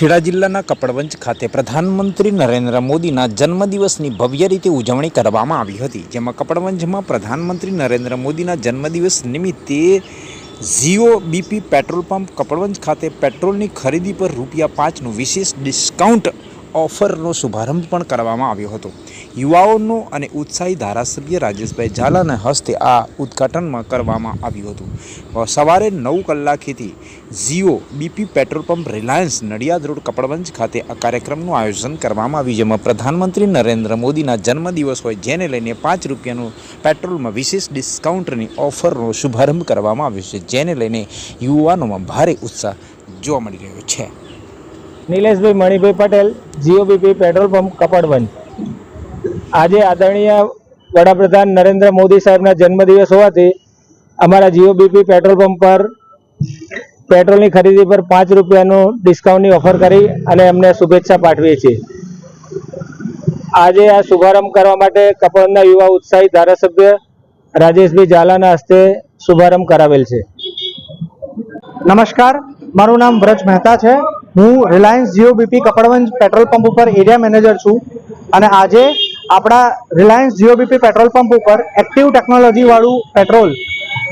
ખેડા જિલ્લાના કપડવંજ ખાતે પ્રધાનમંત્રી નરેન્દ્ર મોદીના જન્મદિવસની ભવ્ય રીતે ઉજવણી કરવામાં આવી હતી, જેમાં કપડવંજમાં પ્રધાનમંત્રી નરેન્દ્ર મોદીના જન્મદિવસ નિમિત્તે Jio BP petrol pump Kapadvanj ખાતે પેટ્રોલની ખરીદી પર રૂપિયા પાંચનું વિશેષ ડિસ્કાઉન્ટ ઓફરનો શુભારંભ પણ કરવામાં આવ્યો હતો. યુવાઓનો અને ઉત્સાહી ધારાસભ્ય રાજેશભાઈ ઝાલાના હસ્તે આ ઉદ્ઘાટનમાં કરવામાં આવ્યું હતું. સવારે નવ કલાકેથી Jio BP petrol pump Reliance Nadiad road Kapadvanj ખાતે આ કાર્યક્રમનું આયોજન કરવામાં આવ્યું. જેમાં પ્રધાનમંત્રી નરેન્દ્ર મોદીના જન્મદિવસ હોય જેને લઈને પાંચ રૂપિયાનું પેટ્રોલમાં વિશેષ ડિસ્કાઉન્ટની ઓફરનો શુભારંભ કરવામાં આવ્યો છે, જેને લઈને યુવાનોમાં ભારે ઉત્સાહ જોવા મળી રહ્યો છે. નિલેશભાઈ મણિભાઈ પટેલ, જીઓબીપી પેટ્રોલ પંપ કપડવંજ આજે આદરણીય વડાપ્રધાન નરેન્દ્ર મોદી સાહેબના જન્મદિવસ હોવાથી અમારા જીઓબીપી પેટ્રોલ પંપ પર પેટ્રોલની ખરીદી પર પાંચ રૂપિયાનું ડિસ્કાઉન્ટની ઓફર કરી અને એમને શુભેચ્છા પાઠવીએ છીએ. આજે આ શુભારંભ કરવા માટે કપડના યુવા ઉત્સાહી ધારાસભ્ય રાજેશભાઈ ઝાલાના હસ્તે શુભારંભ કરાવેલ છે. નમસ્કાર. મારું નામ વ્રજ મહેતા છે. હું Reliance Jio BP Kapadvanj petrol pump ઉપર એરિયા મેનેજર છું અને આજે આપણા Reliance Jio BP petrol pump ઉપર એક્ટિવ ટેકનોલોજી વાળું પેટ્રોલ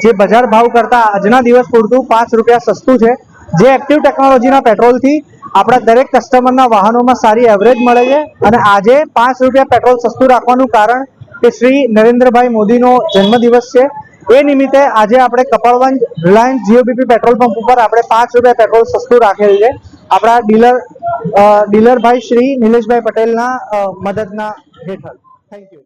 જે બજાર ભાવ કરતાં આજના દિવસ પૂરતું પાંચ રૂપિયા સસ્તું છે, જે એક્ટિવ ટેકનોલોજીના પેટ્રોલથી આપણા દરેક કસ્ટમરના વાહનોમાં સારી એવરેજ મળે છે અને આજે પાંચ રૂપિયા પેટ્રોલ સસ્તું રાખવાનું કારણ કે શ્રી નરેન્દ્રભાઈ મોદીનો જન્મદિવસ છે. એ નિમિત્તે આજે આપણે Kapadvanj Reliance Jio BP petrol pump ઉપર આપણે પાંચ રૂપિયા પેટ્રોલ સસ્તું રાખેલ છે. આપણા ડીલર ડીલરભાઈ શ્રી નિલેશભાઈ પટેલના મદદના હેઠળ. Thank you